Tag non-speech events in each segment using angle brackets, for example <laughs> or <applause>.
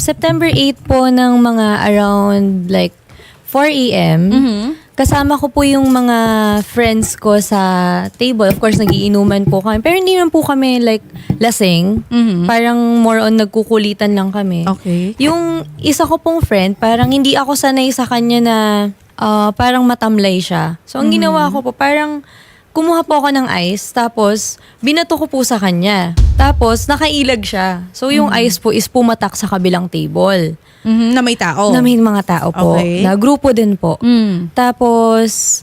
September 8 po ng mga around like 4 a.m. Mhm. Kasama ko po yung mga friends ko sa table. Of course, nagiinuman po kami. Pero hindi naman po kami like lasing. Mhm. Parang more on nagkukulitan lang kami. Okay. Yung isa ko pong friend, parang hindi ako sanay sa kanya na ah, parang matamlay siya. So, ang ginawa ko po, parang kumuha po ako ng ice, tapos binato ko po sa kanya. Tapos, nakailag siya. So, yung ice po is pumatak sa kabilang table. Mhm, Na may tao. Na may mga tao po. Okay. Na grupo din po. Mm. Tapos,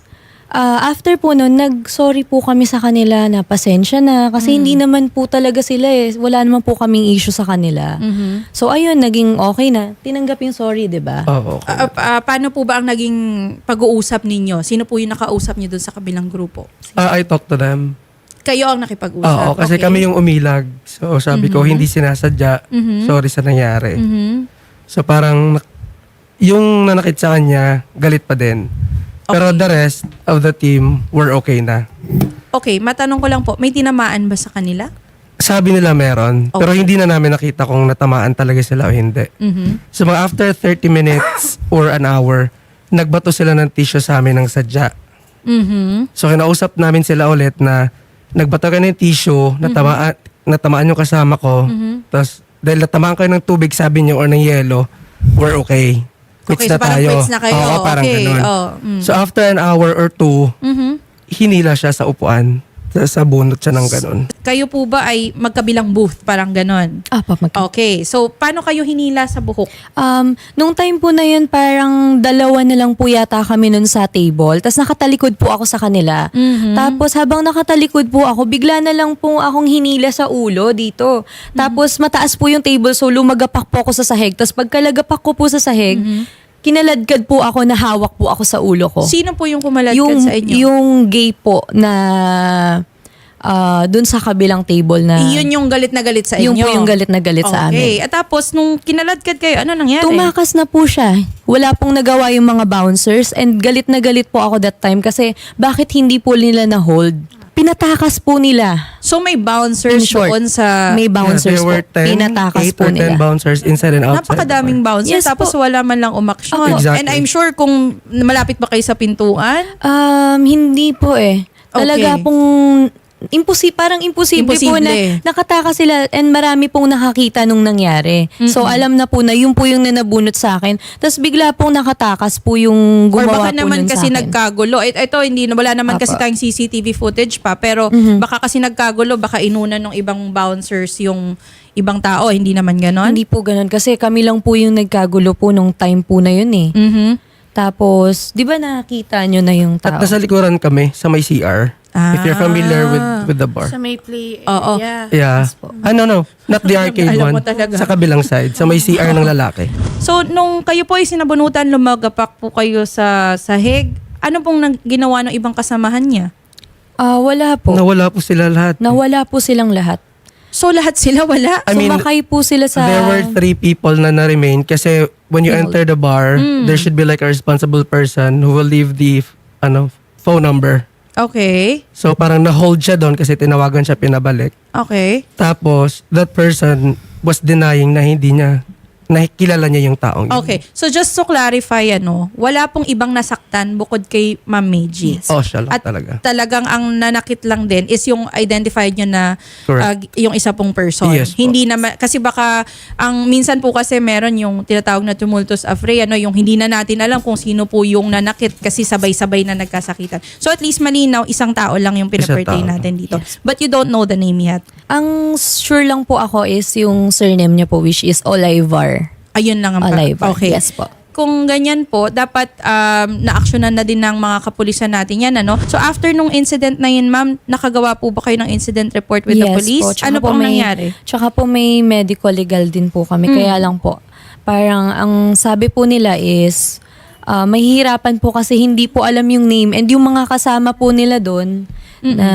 ah, after po nun, nag-sorry po kami sa kanila na pasensya na kasi hindi naman po talaga sila eh. Wala naman po kaming issue sa kanila. Mhm. So, ayun, naging okay na. Tinanggap yung sorry, di ba? Oo, okay. Ah, ah, paano po ba ang naging pag-uusap ninyo? Sino po yung nakausap niyo doon sa kabilang grupo? Ah, I talked to them. Kayo ang nakipag-usap? Oo, kasi Okay. kami yung umilag. So sabi ko, hindi sinasadya. Mhm. Sorry sa nangyari. Mhm. So parang yung nanakit sa kanya, galit pa din. Pero the rest of the team were okay na. Okay, matanong ko lang po, may tinamaan ba sa kanila? Sabi nila meron, pero Okay. hindi na namin nakita kung natamaan talaga sila o hindi. Mhm. So mga after 30 minutes or an hour, nagbato sila ng tissue sa amin ng sadya. Mhm. So kinausap namin sila ulit na nagbato ka ng tissue, natamaan, natamaan yung kasama ko. Mhm. Tapos dahil natamaan kayo ng tubig, sabi niyo, or ng yelo, we're okay. Quits Okay, na so parang tayo. quits na kayo. Oo, parang okay. ganun. Oh, mm. So after an hour or two, Mhm. hinila siya sa upuan. Sa, sa bunot siya ng ganun. Kayo po ba ay magkabilang booth, parang ganon? Ah, pa mag- Okay, so paano kayo hinila sa buhok? Um, nung time po na yun, parang dalawa na lang po yata kami nun sa table. Tapos nakatalikod po ako sa kanila. Mhm. Tapos habang nakatalikod po ako, bigla na lang po akong hinila sa ulo dito. Tapos mataas po yung table, so lumagapak po ako sa sahig. Tapos pagkalagapak ko po sa sahig, kinaladkad po ako na hawak po ako sa ulo ko. Sino po yung kumaladkad yung, sa inyo? Yung gay po na ah, dun sa kabilang table na... Yun yung galit na galit sa inyo? Yung po yung galit na galit sa amin. Okay. At tapos, nung kinaladkad kayo, ano nangyari? Tumakas na po siya. Wala pong nagawa yung mga bouncers and galit na galit po ako that time kasi bakit hindi po nila na-hold? Pinatakas po nila. So may bouncers In short, doon sa... May bouncers Yeah, there were po. Pinatakas eight po or 10 nila. bouncers inside and outside. Napakadaming bouncers. Yes tapos po. wala man lang umaksyon. Exactly. And I'm sure kung malapit ba kayo sa pintuan, Um, hindi po eh. Talaga Okay. pong imposi parang imposible, po na Imposible. nakataka sila and marami pong nakakita nung nangyari. So alam na po na yun po yung nanabunot sa akin. Tapos bigla pong nakatakas po yung or gumawa baka po naman kasi sa akin. nagkagulo. It, ito, hindi, wala naman Apa. kasi tayong CCTV footage pa. Pero Mhm. baka kasi nagkagulo, baka inunan ng ibang bouncers yung ibang tao. Hindi naman ganon? Hindi po ganun kasi kami lang po yung nagkagulo po nung time po na yun eh. Mhm. Tapos, di ba nakita nyo na yung At tao? nasa likuran kami sa may CR. If you're familiar with Ah. with the bar. Sa may play Oo. area. Yeah. Ah, no, no. Not the arcade <laughs> Alam mo one. talaga. Sa kabilang side. Sa may CR ng lalaki. So, nung kayo po ay sinabunutan, lumagapak po kayo sa sahig, ano pong nang, ginawa ng ibang kasamahan niya? Ah, wala po. Nawala po sila lahat. Nawala po silang lahat. So, lahat sila wala? I mean, Sumakay po sila sa... There were three people na na-remain kasi when you enter the bar, Mm. there should be like a responsible person who will leave the f- ano phone number. Okay. So parang na-hold siya doon kasi tinawagan siya pinabalik. Okay. Tapos that person was denying na hindi niya nakikilala niya yung taong yun. Okay. So, just to clarify, ano, wala pong ibang nasaktan bukod kay Ma'am Meiji. Oh, siya lang At talaga. talagang ang nanakit lang din is yung identified nyo na Correct. uh, yung isa pong person. Yes po. hindi naman kasi baka ang minsan po kasi meron yung tinatawag na tumultus affray ano yung hindi na natin alam kung sino po yung nanakit kasi sabay-sabay na nagkasakitan. So at least malinaw isang tao lang yung Isang pinapertain tao. natin dito. Yes. But you don't know the name yet. Ang sure lang po ako is yung surname niya po which is Olivar. Ayun lang ang Olivar. Okay. Yes po. Kung ganyan po, dapat um, na-actionan na din ng mga kapulisan natin yan. Ano? So after nung incident na yun, ma'am, nakagawa po ba kayo ng incident report with the Yes police? po. Tsaka Ano po ang may- nangyari? Tsaka po may medical legal din po kami. Mm. Kaya lang po, parang ang sabi po nila is, ah, mahihirapan po kasi hindi po alam yung name and yung mga kasama po nila doon na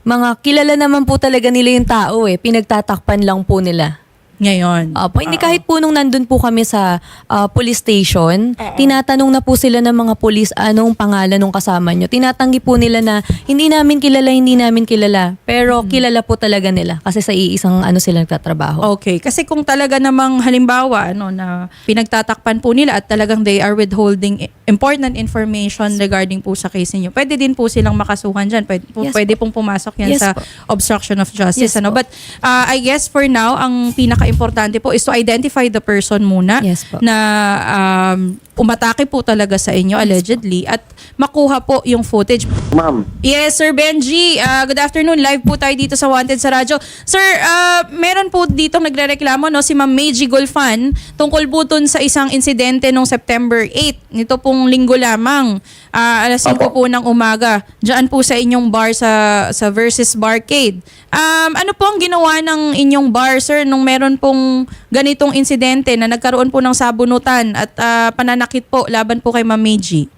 mga kilala naman po talaga nila yung tao eh. Pinagtatakpan lang po nila. Ngayon. Opo, hindi Oo. kahit po nung nandun po kami sa ah, police station, tinatanong na po sila ng mga police anong pangalan ng kasama nyo. Tinatanggi po nila na hindi namin kilala, hindi namin kilala. Pero Hmm. kilala po talaga nila kasi sa iisang ano sila nagtatrabaho. Okay, kasi kung talaga namang halimbawa ano na pinagtatakpan po nila at talagang they are withholding i- important information regarding po sa case niyo. Pwede din po silang makasuhan diyan. Pwede, po, Yes pwede pong pumasok yan Yes sa po. obstruction of justice Yes ano. po. But uh, I guess for now ang pinaka-importante po is to identify the person muna Yes po. na um, umatake po talaga sa inyo allegedly at makuha po yung footage. Ma'am, Yes, Sir Benji. Uh, good afternoon. Live po tayo dito sa Wanted sa Radyo. Sir, uh, meron po dito nagrereklamo no, si Ma'am Meiji Golfan tungkol po dun sa isang insidente nung September 8. Nito pong linggo lamang. Uh, alas 5 Opo. po ng umaga. Diyan po sa inyong bar sa, sa Versus Barcade. Um, ano po ang ginawa ng inyong bar, sir, nung meron pong ganitong insidente na nagkaroon po ng sabunutan at uh, pananakit po laban po kay Ma'am Meiji?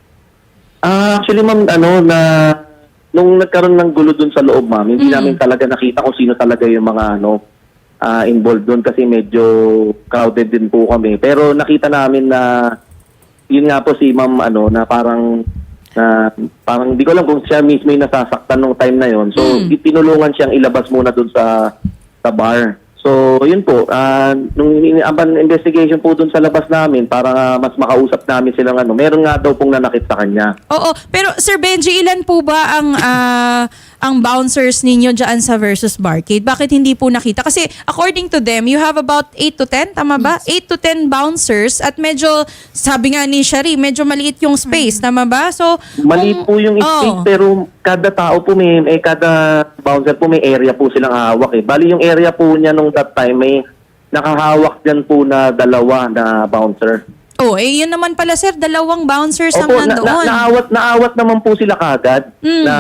ah, actually ma'am, ano, na nung nagkaroon ng gulo dun sa loob ma'am, hindi Mm. namin talaga nakita kung sino talaga yung mga ano, ah, involved dun kasi medyo crowded din po kami. Pero nakita namin na yun nga po si ma'am ano na parang na parang di ko alam kung siya mismo yung nasasaktan nung time na yon. So Mm. itinulungan siyang ilabas muna dun sa sa bar. So yun po, ah, nung iniaban investigation po dun sa labas namin para nga mas makausap namin silang ano, meron nga daw pong nanakit sa kanya. Oo, pero Sir Benji, ilan po ba ang ah, ang bouncers ninyo diyan sa Versus Barcade? Bakit hindi po nakita? Kasi according to them, you have about 8 to 10, tama ba? 8 to 10 bouncers at medyo sabi nga ni Shari, medyo maliit yung space, tama ba? So Mali kung- po yung Oo. space pero kada tao po may, eh, kada bouncer po may area po silang hawak eh. Bali yung area po niya nung that time may nakahawak dyan po na dalawa na bouncer. Oh, eh yun naman pala sir, dalawang bouncers ang Opo, na, nandoon. na, naawat, naawat naman po sila kagad Mm. na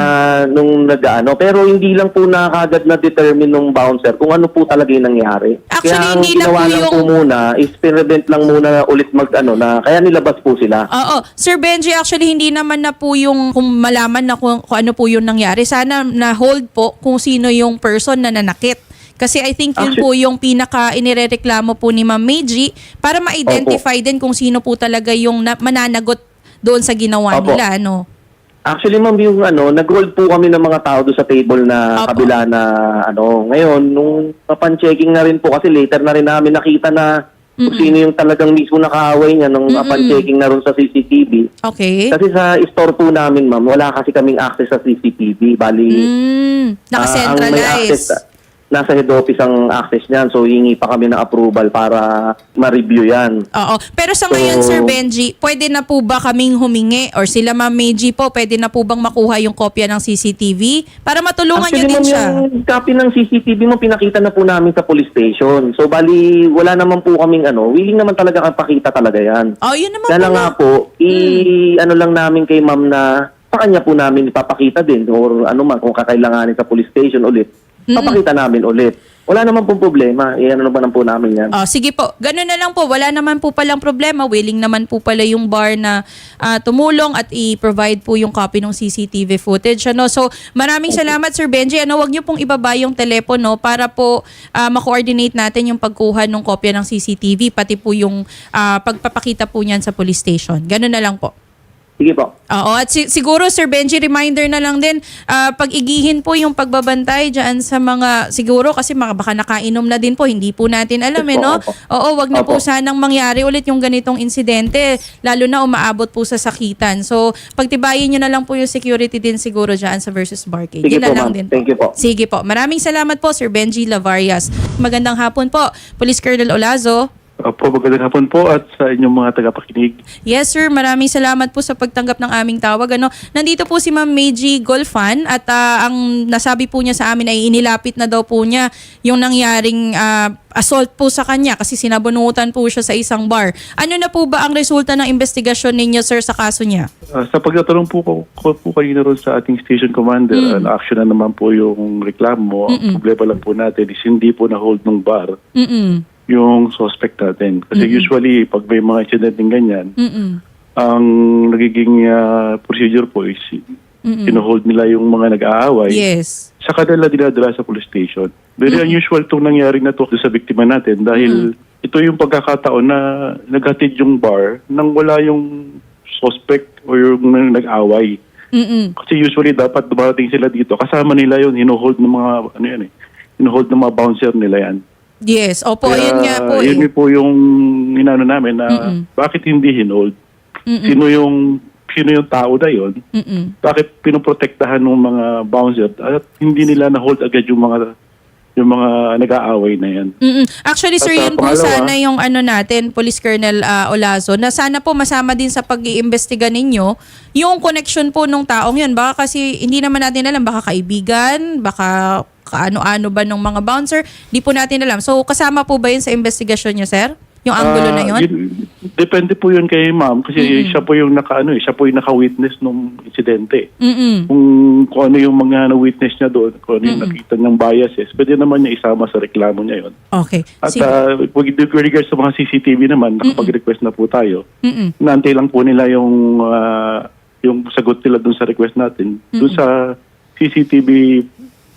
nung nag-ano. Pero hindi lang po na kagad na determine nung bouncer kung ano po talaga yung nangyari. Actually, kaya ang hindi na ginawa po lang yung- po muna is prevent lang muna ulit mag ano na kaya nilabas po sila. Oo. Sir Benji, actually hindi naman na po yung kung malaman na kung, kung ano po yung nangyari. Sana na hold po kung sino yung person na nanakit. Kasi I think yun Actually- po yung pinaka inirereklamo po ni Ma'am Meiji para ma-identify din kung sino po talaga yung na, mananagot doon sa ginawa Opo. nila. Ano? Actually, ma'am, yung ano, nag-hold po kami ng mga tao doon sa table na Opo. kabila na ano. Ngayon, nung papan-checking na rin po kasi later na rin namin nakita na kung sino yung talagang mismo nakaaway niya nung papan-checking na rin sa CCTV. Okay. Kasi sa store po namin, ma'am, wala kasi kaming access sa CCTV. Bali, Mm, ah, ang may access. Nasa head office ang access niyan. So, hingi pa kami ng approval para ma-review yan. Oo. Pero sa So- ngayon, Sir Benji, pwede na po ba kaming humingi or sila Ma'am Meiji po, pwede na po bang makuha yung kopya ng CCTV para matulungan nyo din ma'am, siya? yung copy ng CCTV mo, pinakita na po namin sa police station. So, bali, wala naman po kaming ano, willing naman talaga kapakita talaga yan. Oh, yun naman Kaya pala. nga po, i, ano lang namin kay ma'am na sa kanya po namin ipapakita din or ano man, kung kakailanganin sa police station ulit, papakita namin ulit. Wala naman pong problema. Eh, ano naman po namin yan. Oh, sige po. Ganun na lang po. Wala naman po palang problema. Willing naman po pala yung bar na ah, tumulong at i-provide po yung copy ng CCTV footage. Ano? So, maraming salamat Sir Benji. Ano, wag niyo pong ibaba yung telepono para po ah, ma-coordinate natin yung pagkuha ng kopya ng CCTV pati po yung ah, pagpapakita po niyan sa police station. Ganun na lang po. Sige po. Oo, at si- siguro Sir Benji, reminder na lang din, ah, pag-igihin po yung pagbabantay dyan sa mga, siguro kasi mga baka nakainom na din po, hindi po natin alam eh, Opo, no? opo. Oo, wag na po Opo. sanang mangyari ulit yung ganitong insidente, lalo na umaabot po sa sakitan. So, pagtibayin nyo na lang po yung security din siguro dyan sa Versus Barcade. Sige Yun na po, lang ma'am. din Thank you po. Sige po. Maraming salamat po, Sir Benji Lavarias. Magandang hapon po, Police Colonel Olazo. Opo, magandang hapon po at sa inyong mga tagapakinig. Yes sir, maraming salamat po sa pagtanggap ng aming tawag. Ano, nandito po si Ma'am Meiji Golfan at ah, ang nasabi po niya sa amin ay inilapit na daw po niya yung nangyaring ah, assault po sa kanya kasi sinabunutan po siya sa isang bar. Ano na po ba ang resulta ng investigasyon ninyo sir sa kaso niya? Ah, sa pagtatanong po ko, ko po kanina ron sa ating station commander, Mm. uh, action na naman po yung reklamo. Ang problema lang po natin is hindi po na-hold ng bar Mm-mm. Yung suspect natin. Kasi usually, pag may mga incident ng ganyan, Mm-mm. ang nagiging ah, procedure po is Mm-mm. hold nila yung mga nag-aaway. Yes. sa kanila dinadala sa police station. Very unusual itong nangyari na to sa biktima natin dahil ito yung pagkakataon na naghatid yung bar nang wala yung suspect o yung nag-away. Mm-mm. Kasi usually dapat dumarating sila dito. Kasama nila yun, hinuhold ng mga, ano yan eh, hinuhold ng mga bouncer nila yan. Yes. Opo, Kaya, yun nga po eh. Yun po yung inano namin na Mm-mm. bakit hindi hinuhold? Mm-mm. Sino yung sino yung tao na yun? Mm-mm. Bakit pinoprotektahan ng mga bouncer at hindi nila na-hold agad yung mga yung mga nag-aaway na yan? Mm-mm. Actually, sir, At, uh, yun po pangalawa- sana yung ano natin, Police Colonel ah, Olazo, na sana po masama din sa pag-iimbestiga ninyo yung connection po nung taong yun. Baka kasi hindi naman natin alam, baka kaibigan, baka kaano-ano ba ng mga bouncer, di po natin alam. So, kasama po ba yun sa investigasyon nyo, sir? Yung angulo na Ah, yun? Depende po yun kay ma'am kasi siya po yung naka ano, eh, siya po yung naka-witness nung insidente. Mm-mm. Kung kung ano yung mga na-witness niya doon, kung ano yung nakita niyang biases, pwede naman niya isama sa reklamo niya yun. Okay. At Sige. uh, with regards sa mga CCTV naman, nakapag-request na po tayo. Mm-mm. Naantay lang po nila yung ah, yung sagot nila doon sa request natin. Doon sa CCTV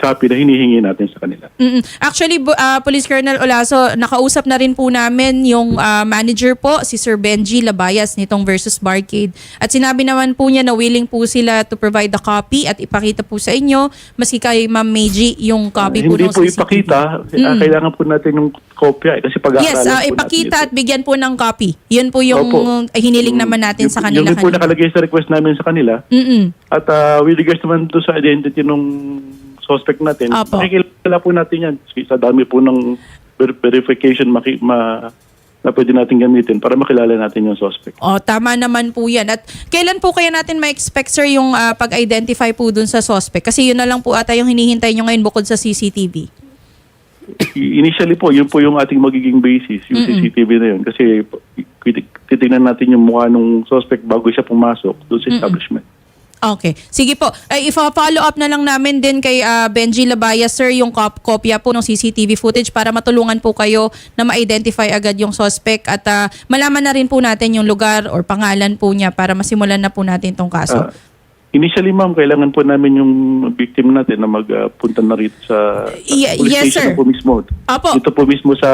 copy na hinihingi natin sa kanila. Mm-mm. Actually, ah, Police Colonel Olaso, nakausap na rin po namin yung ah, manager po, si Sir Benji Labayas nitong versus Barcade. At sinabi naman po niya na willing po sila to provide the copy at ipakita po sa inyo, maski kay Ma'am Meiji, yung copy po Hindi po CCTV. ipakita, ah, kailangan po natin yung kopya eh, kasi pag Yes, ah, ipakita at bigyan po ng copy. Yun po yung Opo. hiniling naman natin sa kanila. Yung po nakalagay sa request namin sa kanila. Mm-mm. At uh, with regards naman doon sa identity nung suspect natin, Apo. makikilala po natin yan. Sa dami po ng ver- verification maki- ma- na pwede natin gamitin para makilala natin yung suspect. O, tama naman po yan. At kailan po kaya natin ma-expect, sir, yung ah, pag-identify po dun sa suspect? Kasi yun na lang po ata yung hinihintay nyo ngayon bukod sa CCTV. I- Initially po, yun po yung ating magiging basis, yung CCTV na yun. Kasi titig- titignan natin yung mukha ng suspect bago siya pumasok doon sa establishment. Okay. Sige po. Ay, ifa-follow up na lang namin din kay ah, Benji Labaya, sir, yung kop- kopya po ng CCTV footage para matulungan po kayo na ma-identify agad yung suspect at ah, malaman na rin po natin yung lugar or pangalan po niya para masimulan na po natin tong kaso. Ah, initially, ma'am, kailangan po namin yung victim natin na magpunta na rito sa, sa Ye- police yes, station sir. po mismo. Apo. Dito po mismo sa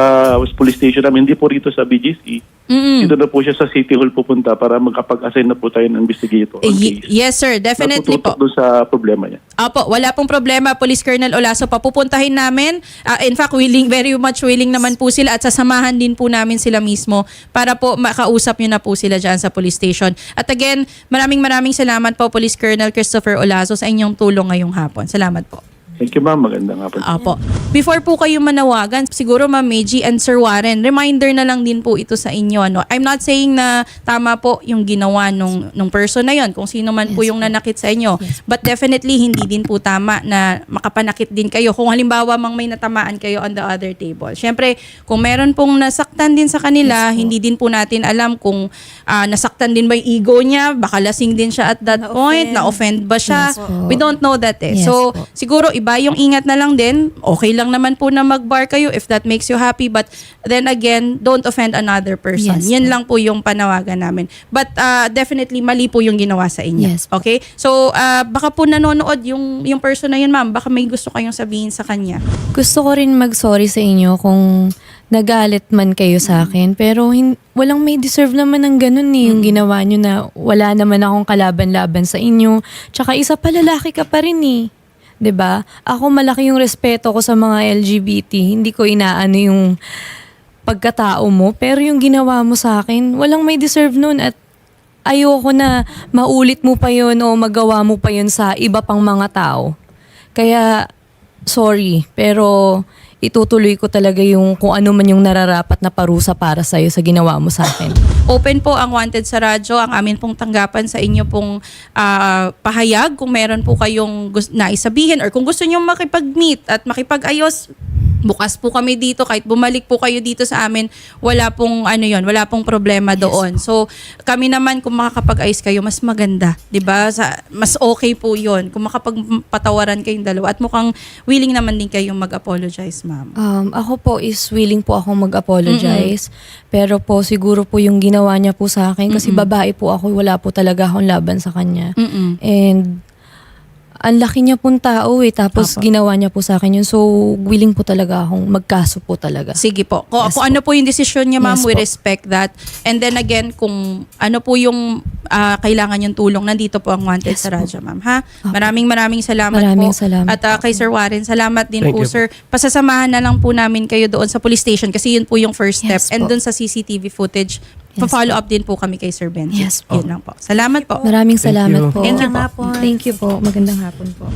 police station namin, hindi po rito sa BGC. Mm-mm. Dito na po siya sa City Hall pupunta para magkapag-assign na po tayo ng investigator. Y- yes, sir. Definitely po. Doon sa problema niya. Apo, wala pong problema, Police Colonel Olaso. Papupuntahin namin. Ah, in fact, willing, very much willing naman po sila at sasamahan din po namin sila mismo para po makausap nyo na po sila dyan sa police station. At again, maraming maraming salamat po, Police Colonel Christopher Olaso, sa inyong tulong ngayong hapon. Salamat po. Thank you, ma'am. Magandang hapon. Apo. Before po kayo manawagan, siguro Ma'am Meiji and Sir Warren, reminder na lang din po ito sa inyo. Ano? I'm not saying na tama po yung ginawa nung, nung person na yon kung sino man po yung nanakit sa inyo. But definitely, hindi din po tama na makapanakit din kayo. Kung halimbawa mang may natamaan kayo on the other table. Siyempre, kung meron pong nasaktan din sa kanila, hindi din po natin alam kung ah, nasaktan din ba yung ego niya, baka lasing din siya at that point, na-offend ba siya. Yes po. We don't know that eh. Yes so, po. siguro iba yung ingat na lang din. Okay lang naman po na mag-bar kayo if that makes you happy. But then again, don't offend another person. Yes Yan po. lang po yung panawagan namin. But uh, definitely, mali po yung ginawa sa inyo. Yes po. Okay? So, uh, baka po nanonood yung, yung person na yun, ma'am. Baka may gusto kayong sabihin sa kanya. Gusto ko rin mag-sorry sa inyo kung nagalit man kayo sa akin. Pero hin- walang may deserve naman ng ganun eh, yung ginawa nyo na wala naman akong kalaban-laban sa inyo. Tsaka isa pa lalaki ka pa rin eh. 'Di ba? Ako malaki yung respeto ko sa mga LGBT. Hindi ko inaano yung pagkatao mo. Pero yung ginawa mo sa akin, walang may deserve nun at ayoko na maulit mo pa yun o magawa mo pa yun sa iba pang mga tao. Kaya, sorry, pero itutuloy ko talaga yung kung ano man yung nararapat na parusa para sa'yo sa ginawa mo sa akin. Open po ang Wanted sa radyo. Ang amin pong tanggapan sa inyo pong ah, pahayag kung meron po kayong gus- naisabihin or kung gusto nyo makipag-meet at makipag-ayos, bukas po kami dito. Kahit bumalik po kayo dito sa amin wala pong ano yon wala pong problema doon. so kami naman kung makakapag-ayos kayo mas maganda 'di ba? Sa mas okay po yon kung makapagpatawaran kayong dalawa. At mukhang willing naman din kayong mag-apologize ma'am. Um, ako po is willing po akong mag-apologize. Pero po siguro po yung ginawa niya po sa akin kasi babae po ako, wala po talaga akong laban sa kanya. Mm-mm. And ang laki niya pong tao eh. Tapos Apo. ginawa niya po sa akin yun. So, willing po talaga akong magkaso po talaga. Sige po. Kung, Yes kung po. ano po yung desisyon niya, ma'am, Yes we po. respect that. And then again, kung ano po yung ah, kailangan yung tulong, nandito po ang wanted Yes sa. Radyo, ma'am. Ha? Maraming maraming salamat Maraming po. salamat At ah, kay Sir Warren, salamat din Thank po, you sir. Pasasamahan na lang po namin kayo doon sa police station kasi yun po yung first step. Yes And po. doon sa CCTV footage, Yes pa-follow up din po kami kay Sir Benji. Yes po. Yun lang po. Salamat po. Maraming salamat po. Thank you po. Magandang hapon po.